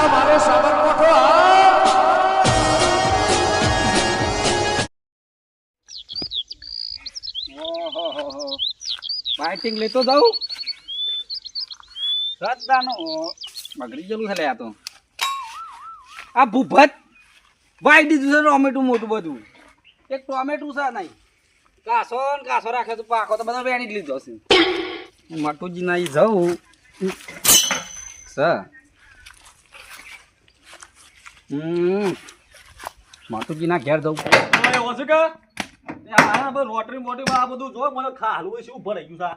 આ મારો સાબરકોઠો, હા. બાઇટિંગ લેતો જાઉં? રસ્તાનો બગડી ગયેલું છે લ્યા તો. આ ભૂભત વાઈ દીધું છે ટોમેટું મોટું બધું. એક ટોમેટું છે નહીં. કાસો ને કાસો રાખે તો પાકો, તો બધો વેણી જ લીધો છે માટુજી ના જાઉં. છે હમ. માટુજી ના ઘેર જવું એવો છે કે? એ આ રોટરી મોટી આ બધું જો મને ખાલું હોય શું ભરાઈ ગયું છે.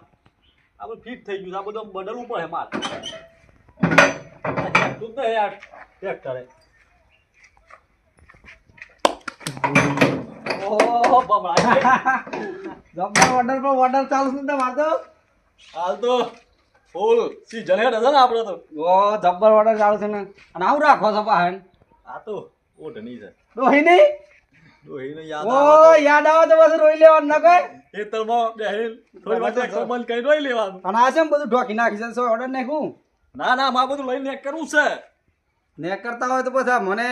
આ? બધું ફિટ થઈ ગયું છે આ બધું બદલવું પડે મારે. તું જ યાર ટ્રેક્ટરે ઓહો બમણા જબ્બર ઓર્ડર પર ઓર્ડર ચાલુ છે ને મારતો હાલ તો ફૂલ સીઝન હેડ હશે ને આપણે તો. ઓ જબ્બર ઓર્ડર ચાલુ છે ને. અને આવું રાખો છો પાહન. આ તો ઓઢની છે ડોહી નહીં? ડોહીને યાદ ઓ યાદ આવે તો બસ રોઈ લેવાનું ન કઈ? તો ખેતરમાં બેહીને થોડી વાર ટ્રેક્ટર બંધ કરી રોઈ લેવાનું. અને આ છે ને બધું ઢોકી નાખી છે સો ઓર્ડર નાખું ના ના મા બધું લઈને કરવું છે. ને કરતા હોય તો પછી મને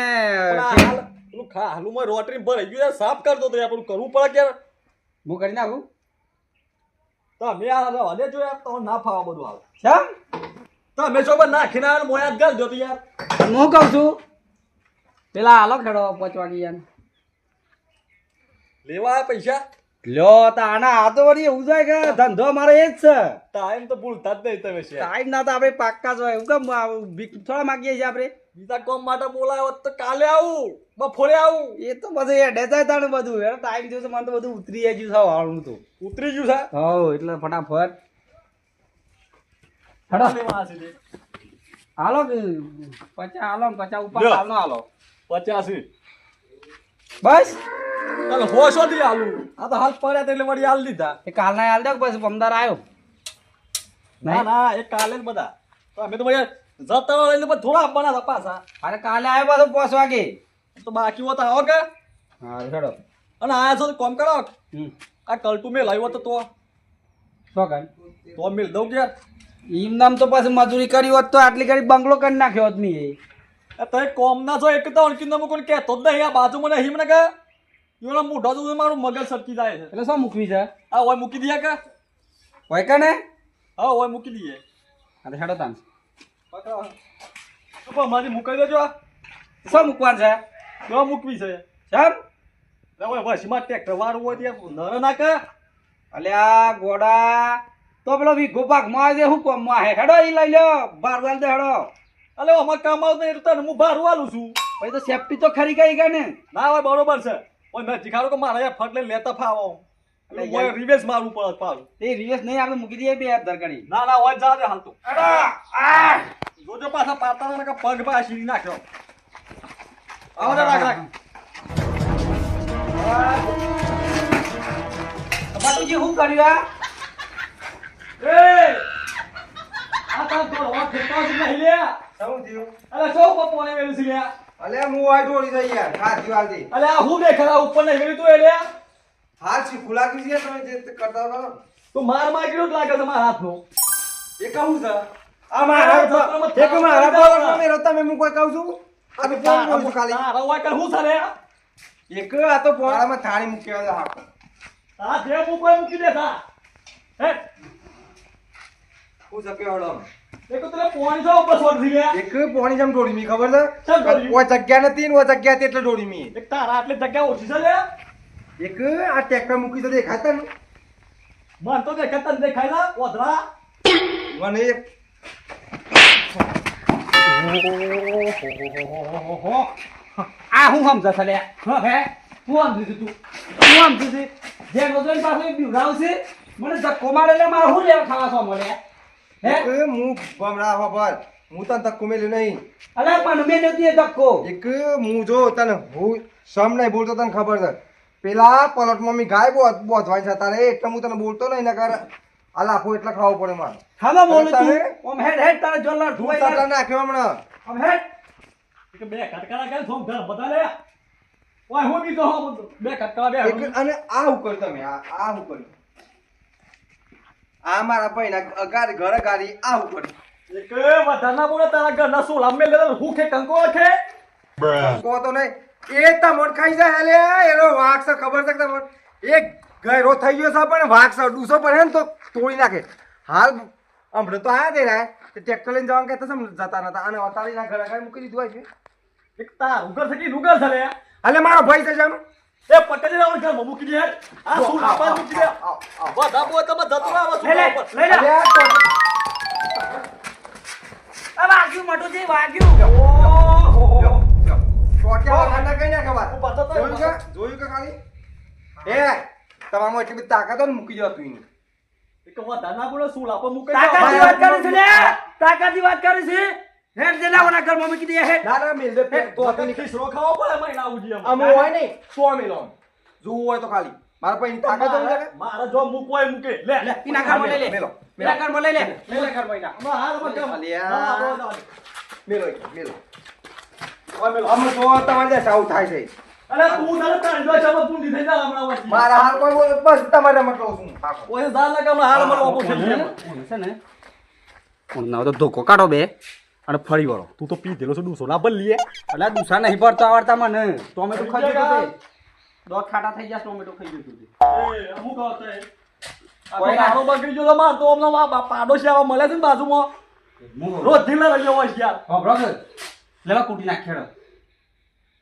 પણ પેલું ખા હાલુમાં રોટરી ભરાઈ ગયું સાફ કરતો તો પેલું કરવું પડે કે? હું કરી નાખું? તમે આ દેજો યાર તો ના ફાવા બધું આવે શેમ તમે છો પણ નાખીને મોયા યાદ કરજો તો યાર. હું કહું છું પેલા હાલો ખેડો પાંચ વાગી યાર લેવા પૈસા? લ્યો તા આના આ તો વળી એવું જાય કે ધંધો મારો એ જ છે. ટાઈમ તો ભૂલતા જ નહીં તમે ટાઈમ ના તો આપણે પાક્કા જ હોય. એવું કેમ થોડા માગીએ છીએ આપણે? બીજા કોમ માટે બોલાયો તો કાલે આવું બપોરે આવું. એ તો બધું એડે જાય તાણે બધું. એ ટાઈમ થયો મને તો બધું ઉતરી ગયું છે વાળું તો. ઉતરી ગયું છે? હો એટલે ફટાફટ. હાલો પછી પચા હાલો ને પચા ઉપર હાલો હાલો. પચાસી. બસ? ચાલો હોશો થી આલું. આ તો હાલ પડ્યા તો એટલે વળી હાલ દીધા. એ કાલના હાલ દો પછી પમદાર આવ્યો ના ના એ કાલે જ બધા. તો અમે તો વળી જતા એટલે થોડા આપવાના હતા પાછા. અરે કાલે આવ્યો પાછો પાંચ વાગે. તો બાકી હોતા આવો કે? હા હેડો. અને આયા છો કોમ કરો? આ કલટુ મેલ આવ્યો તો તો. શું કાંઈ તો મેલ દઉં કે? એમ નામ તો પછી મજૂરી કરી હોત તો આટલી ઘડી બંગલો કરી નાખ્યો હોત નહીં એ કોમના જો કોમ એક તો અણકી નમો કોણ કહેતો જ નહીં આ મને હિમ ને કે એનો મોઢો જો મારું મગજ સરકી જાય છે. એટલે શું મૂકવી છે? આ ઓય મૂકી દઈએ કે? હોય કે ને હા ઓય મૂકી દઈએ. અરે હેડો તાન. તો મારી મૂકાઈ દેજો આ. શું મૂકવાનું છે? તો મૂકવી છે. સાહેબ ઓય વસીમાં ટ્રેક્ટર વાળું હોય ત્યાં નર ના કે. અલ્યા ગોડા. તો પેલો વી ગોપાક આવે છે શું કોમમાં હે હેડો ઈ લઈ લ્યો બાર વાલ દે હેડો. અલે અમાર કામ આવતો એ એટલે તને હું બહાર વાલું છું. પછી તો સેફટી તો ખરી ગઈ કે ને? ના હોય બરોબર છે. ઓય મેં જીખાડો કે મારે યાર ફટલે લઈને લેતા ફાવો. એટલે ઓય રિવેસ મારવું પડે પાછું. એ રિવેસ નહીં આપણે મૂકી દઈએ બે યાર ધરકડી ના ના ઓય જા દે હાલતો જોજો પાછા પાતાના કે પગ પાછી નાખ્યો. આવો જા રાખ રાખ. બાટુજી શું કર્યું આ એ! આ તાર તો રોવા ખેતમાં જ નહીં લે શું થયું? અલે સો પપ્પાને વેલું છે લે અલે હું આ દોડી જઈ યાર વાલથી. અલે આ હું દેખાડા? ઉપર ને વેલું તો એ લે હાથ શીખું લાગ્યું છે તમે જે કરતા હતા? તું માર માર કેવું જ લાગે છે મારા હાથનો? એ કહું છે. આ મારા એક મારા મેં હું કોઈ કહું છું. આ તો ફોન છું ખાલી. તારા ઓય કર હું એક આ તો ફોડામાં થાળી મૂકી આવે હા. આ જે હું કોઈ મૂકી દેતા હે. હું? હળમ એક પોણી જેમ દોડી મી ખબર છે? ઓ જગ્યા નથી ને ઓ જગ્યા હતી એટલે દોડી મી એક તારા આટલે જગ્યા ઓછી છે એક આ ટ્રેક્ટર મૂકી તો દેખાતા ને મન તો દેખાય તને દેખાય ના ઓધરા મને એક આ હું સમજા છે લે હે હું સમજી તું હું સમજી જે રોજન પાસે બીવડાવશે મને ધક્કો મારે એટલે મારે શું લેવા ખાવા છો મળે હે? હું બમણા ખબર હું તને ધક્કો મેલ્યો નહીં. અલે પણ મેં નહોતી ધક્કો. એક હું જો તને હું સમ નહીં બોલતો તને ખબર છે. પેલા પલટમાં મમ્મી ગાય બોધ બોધવાય છે તારે એટલે હું તને બોલતો નહીં કર આ લાફો એટલે ખાવો પડે મારે. ખાલો બોલું તું ઓમ હેડ હેડ તારે ઢુવાઈ નાખ્યો હમણાં ઓમ હેડ. એક બે કટકારા કરે છો ઘર બધા લે ઓય હું બી તો બે કટકારા બે અને આ હું કર્યું તમે આ આ હું કર્યું આ મારા ભાઈના અગાર ઘર ગાડી આ ઉપર કર્યું એક વધારના બોલે તારા ઘરના શું લાંબે લે હું કે કંકો છે કહો તો નહીં. એ તમોન ખાઈ જાય હેલે એનો વાઘ છે ખબર છે કે એક ગયરો થઈ ગયો છે પણ વાઘ છે ડૂસો પડે ને તો તોડી નાખે. હાલ હમણાં તો આયા તે રહ્યા ટ્રેક્ટર લઈને જવાનું કહેતા જતા નતા. અને અતારી ના ઘરે ઘરે મૂકી દીધું હોય છે. એક તાર ઉગર થકી નુગર હાલે મારો ભાઈ છે જાનો એ પટેલ ના ઘરમાં મૂકી દે હેડ. આ શું લાંબા મૂકી દે વા દાબો તમે લે લે ઉપર. લઈ લે આ વાગ્યું મોટું છે વાગ્યું ઓહો. ચોટ્યા વગરના કઈ ના ખબર. જોયું કે? જોયું કે ખાલી? એ, તમારામાં એટલી બધી તાકાત હોય ને મૂકી દો તું એક એક દાના બોલે શું લાંબા મૂકે તાકાત વાત કરી છે તાકાત વાત કરી છે હેડ દે લાવના ના, ના, મેલ દે, તો. ખાવો પડે? મહિના ઉજી એમ. આમ હોય નહીં, સો મેલો જોવું હોય તો ખાલી. મારા પાસે તાકાત હોય ને મારે- મારે જો મૂકવો હોય મૂકે. લે. લે મેલો, મેલો. હાલ. હા, હા, હા, હા. મેલો મેલો. મેલો. તમારે સાવ થાય છે. અરે તું તારે તારી જોઈ પૂંડી થઈ જાય હમણાં વચ્ચે. મારા હાલ કોઈ બોલે બસ તમારે મતલબ શું ઓય ઝાડ લાગે હાલ મને ઓપો થઈ જાય. કોણ છે ને? કોણ ના તો ધોકો કાઢો બે. અને ફરી વળો. તું તો પી દેલો છો ડૂસો. ના બદલી એટલે ડૂસા નહીં ભરતો આવડતા મને. ટોમેટો ખાઈ ગયો તો દોત ખાટા થઈ ગયા ટોમેટો ખાઈ ગયો તો આવતા એ. કોઈ નાનો બગડી ગયો માર તો બા- પાડોશી આવા મળે છે ને બાજુમાં. રોજ ઢીલા રહ્યો હોય છે યાર. હા બ્રધર લેવા કૂટી નાખ ખેડો.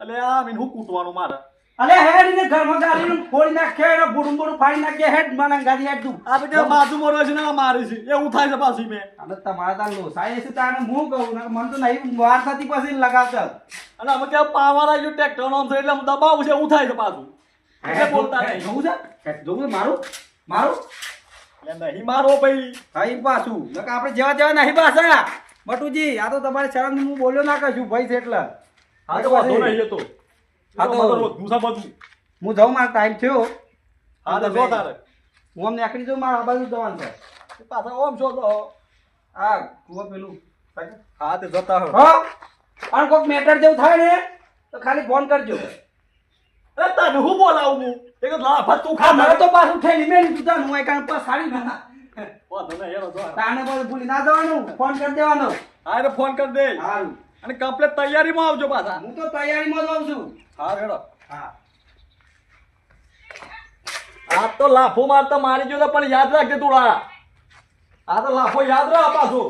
એટલે આ મીન હું કૂટવાનું મારે? અલે હેડ ને ઘરમાં નું ફોડી નાખે ને બુડું બુડું ફાડી નાખે હેડ મને ગાડી હેડ દુ આ બધા બાજુ રહે છે ને મારે છે. એવું થાય છે પાછી મેં. અને તમારા તાર લોસાય છે તારે હું કહું? ને મને તો નહીં વાર થતી પછી લગાવતા. અને અમે ત્યાં પાવા લાગ્યું ટ્રેક્ટર નો છે એટલે દબાવું છે એવું થાય છે પાછું. એટલે બોલતા નહીં. જોવું છે? જોવું મારું? મારું? એટલે નહીં મારો ભાઈ. હા પાછું. નકર આપણે જેવા જેવા નહીં પાછા. બટુજી આ તો તમારે શરમ હું બોલ્યો ના કશું ભાઈ છે એટલે. હા તો વાંધો નહીં જતો તો. હા તો- હા બધું હું જાઉં મારો ટાઈમ થયો. હા તો જો તારે. હું આમ નીકળી જાઉં મારા બાજુ જવાનું છે. પાછા ઓમ છો તો. આ કુવા પેલું. હા તે જતા હો. હા અને કોઈક મેટર જેવું થાય ને તો ખાલી ફોન કરજો. અરે તને હું બોલાવું હું? એક લાફા તું હા ખા મારે. તો પાછું ઠેલી મેલી તું તાર હું એક પાસ સાડી ના તાને પાછું ભૂલી ના જવાનું. ફોન કરી દેવાનો. હા ફોન કરી દે. સારું અને કમ્પ્લેટ તૈયારીમાં આવજો પાછા. હું તો તૈયારીમાં જ આવું છું. હા હેડો હા. આ તો લાફો મારતા મારી જોતા પણ યાદ રાખજે તું આ આ તો લાફો યાદ રાખ પાછો.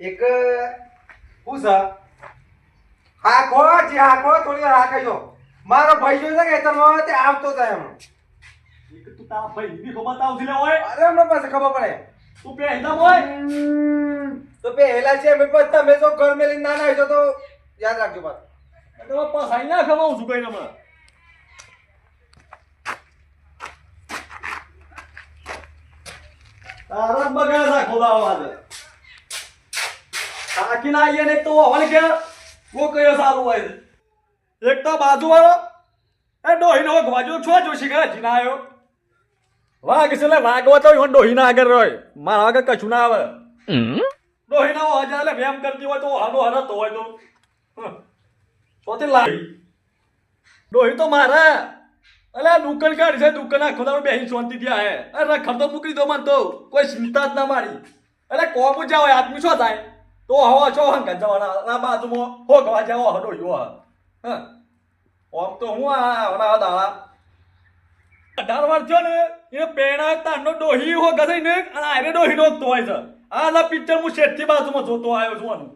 એક શું છે હાકો જે હાકો થોડી વાર હાકે જો મારો ભાઈ જો છે કે તમે તે આવતો થાય એમ. એક તું તારા ભાઈ ની ખબર તાવથી લે હોય. અરે હમણાં પાસે ખબર પડે. તું પહેલા ઓય તો પહેલા છે મેં પણ તમે જો ઘર મેલી ના ના તો યાદ રાખજો પાછું તો પસાઈ ના ખમાઉં છું કઈ હમણાં તારા બગાડ રાખો દાવો આજે થાકી ના આવીએ ને તો હવે કે કો કયો સારું હોય એક તો બાજુ વાળો એ ડોહી નો ગવાજો છો જોશી કે હજી ના આવ્યો. વાઘ છે એટલે વાઘવા તો ઈવન ડોહી ના આગળ રહ્યો મારા આગળ કશું ના આવે. ડોહી ના હોય એટલે વેમ કરતી હોય તો હાનો હરતો હોય તો. પોતે લાવી. ડોહી તો મારા. અલે દુકાન કાઢ છે દુકાન આખો દાડો બેસી શાંતિ થયા હે. અરે ખર્ચો મૂકી દો મને તો. કોઈ ચિંતા જ ના મારી. અરે કોમ જ આદમી શું થાય તો હવા છો હંકા જવાના ના બાજુમાં હો ગવા જાવ હડો યો હા. ઓમ તો હું આ હવના દાડા અઢાર વાર થયો ને, એ પેણા તારનો ડોહી હો ગઈ ને, અને આરે ડોહી નોખતો હોય છે. આ પિક્ચર હું શેઠથી બાજુમાં જોતો આવ્યો છું આનું.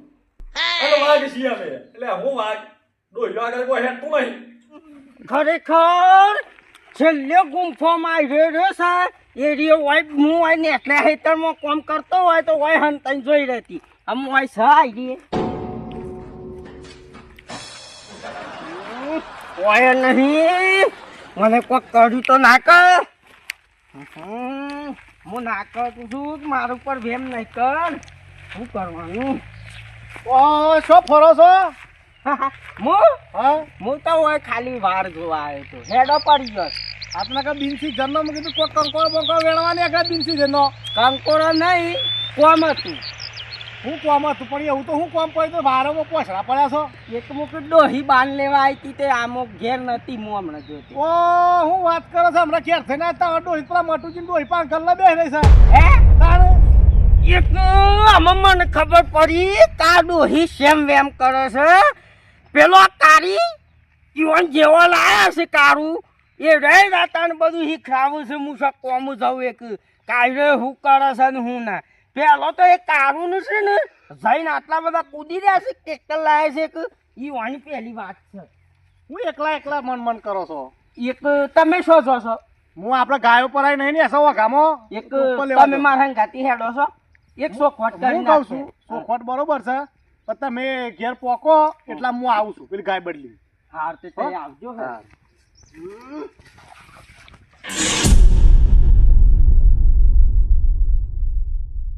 એટલે વાઘ છીએ અમે એટલે હું વાઘ ડોહી આગળ કોઈ હેઠતું નહીં. ખરેખર, છેલ્લે ગુંફોમાં આવી રહ્યો છે. એ રહ્યો હોય હું હોય ને એટલે હેતરમાં કામ કરતો હોય તો હોય હંતાઈ જોઈ રહેતી. આમ હોય છે આવી હોય નહીં. મને કોઈ કર્યું તો ના કર. હું ના કરું છું મારું પર વેમ નહીં કર. શું કરવાનું? ઓ શું ફરો છો? હું હા. હું? તો હોય ખાલી વાર જોવા આવ્યો તો. હેડો પડી ગયો. આપણે કે બિનસી જન્મ મેં કીધું કોઈ કંકોર બંકોર વેણવાની આગળ બિનસી જન્મ. કંકોરો નહીં કોમ હતું. હું કોમ હતું પણ એવું તો હું કોમ પડ્યું તો વારોમાં પોસડા પડ્યા છો. એક મુક ડોહી બાંધ લેવા આવી હતી તે આમો ઘેર નથી હું હમણાં જોતી. ઓ હું વાત કરો છો હમણાં ઘેર થઈને આવતા ડોહી પેલા મટુજી ડોહી પાંચ કલાક બે રહી છે. હે? તારે એક આમાં મને ખબર પડી તા ડોહી સેમ વેમ કરે છે? પેલો કારી ઈવન જેવો લાયા છે કારું. એ રે રાતાને બધું શીખડાવું છે હું કોમ જાઉં એક. કાયરે હું કરે છે ને હું ના. પેલો તો એ કારું નું છે ને જઈને આટલા બધા કૂદી રહ્યા છે ટેક્ટર લાવે છે એક. ઈવાની પહેલી વાત છે. હું એકલા એકલા મન મન કરો છો? એક તમે શું છો છો? હું આપણે ગાયો પર આવી નહીં ને એસો વઘામાં એક તમે. મારા ગાતી હેડો છો? એક સોખવટ કરી કહું છું સોખવટ બરોબર છે પણ તમે ઘેર પોકો એટલે હું આવું છું પેલી ગાય બદલી. હાર તે આવજો હે.